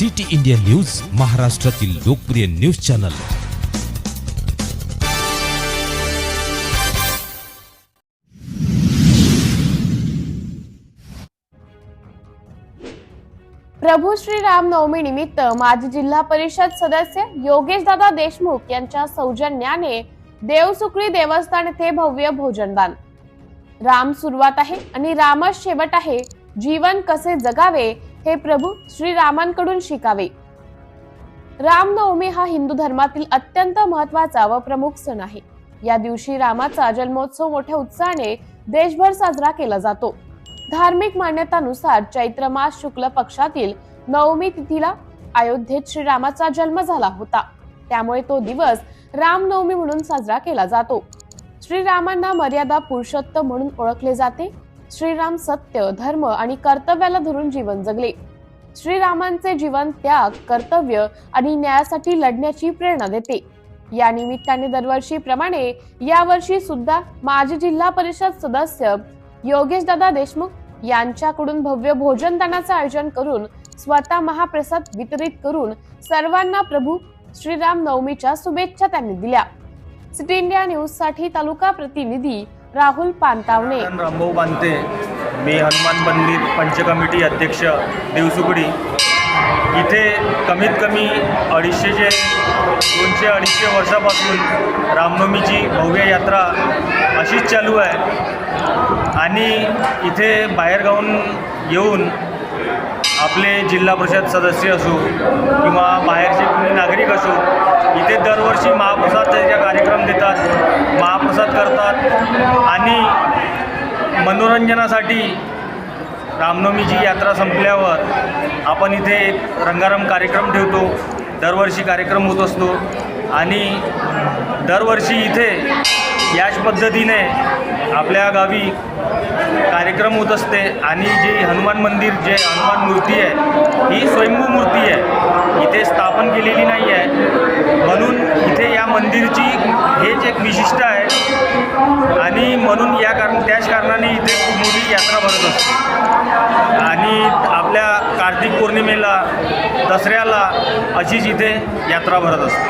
City India news महाराष्ट्रातील लोकप्रिय news channel. प्रभू श्री राम नवमी निमित्त माजी जिल्हा परिषद सदस्य योगेश दादा देशमुख यांच्या सौजन्याने देवसुकळी देवस्थान येथे भव्य भोजनदान. राम सुरुवात आहे आणि रामच शेवट आहे. जीवन कसे जगावे? हे प्रभू श्री रामांकडून शिकावे. रामनवमी हा हिंदू धर्मातील अत्यंत महत्त्वाचा व प्रमुख सण आहे. या दिवशी रामाचा जन्मोत्सव मोठ्या उत्साहाने देशभर साजरा केला जातो. धार्मिक मान्यतानुसार चैत्र मास शुक्ल पक्षातील नवमी तिथीला अयोध्येत श्रीरामाचा जन्म झाला होता. त्यामुळे तो दिवस रामनवमी म्हणून साजरा केला जातो. श्रीरामांना मर्यादा पुरुषोत्तम म्हणून ओळखले जाते. श्रीराम सत्य धर्म आणि कर्तव्याला धरून जीवन जगले. श्रीरामांचे जीवन त्याग कर्तव्य आणि न्यायासाठी लढण्याची प्रेरणा देते. या निमित्ताने दरवर्षीप्रमाणे यावर्षी सुद्धा माजी जिल्हा परिषद सदस्य योगेश दादा देशमुख यांच्याकडून भव्य भोजनदानाचं आयोजन करून स्वतः महाप्रसाद वितरित करून सर्वांना प्रभू श्रीराम नवमीच्या शुभेच्छा त्यांनी दिल्या. सिटी इंडिया न्यूजसाठी तालुका प्रतिनिधी राहुल पानतावणे रामभाऊ बांते मी हनुमान मंदिर पंच कमिटी अध्यक्ष देवसुगडी. इथे कमीत कमी अडीचशेचे दोनशे अडीचशे वर्षापासून रामनवमीची भव्य यात्रा अशीच चालू आहे. आणि इथे बाहेरगावून येऊन आपले जिल्हा परिषद सदस्य असो किंवा बाहेरचे कुणी नागरिक असो इथे दरवर्षी महाप्रसाद कार्यक्रम करतात. आणि मनोरंजनासाठी रामनवमीची यात्रा संपल्यावर आपण इथे एक रंगारंग कार्यक्रम ठेवतो. दरवर्षी कार्यक्रम होत असतो. आणि दरवर्षी इथे याच पद्धतीने आपल्या गावी कार्यक्रम होत असते. आणि जे हनुमान मंदिर जे हनुमान मूर्ती आहे ही स्वयंभू मूर्ती आहे. इथे स्थापन केलेली नाही आहे म्हणून इथे या मंदिरची हेच एक विशिष्ट म्हणून या कारण त्याच कारणाने इथे खूप मोठी यात्रा भरत असते. आणि आपल्या कार्तिक पौर्णिमेला दसऱ्याला अशीच इथे यात्रा भरत असते.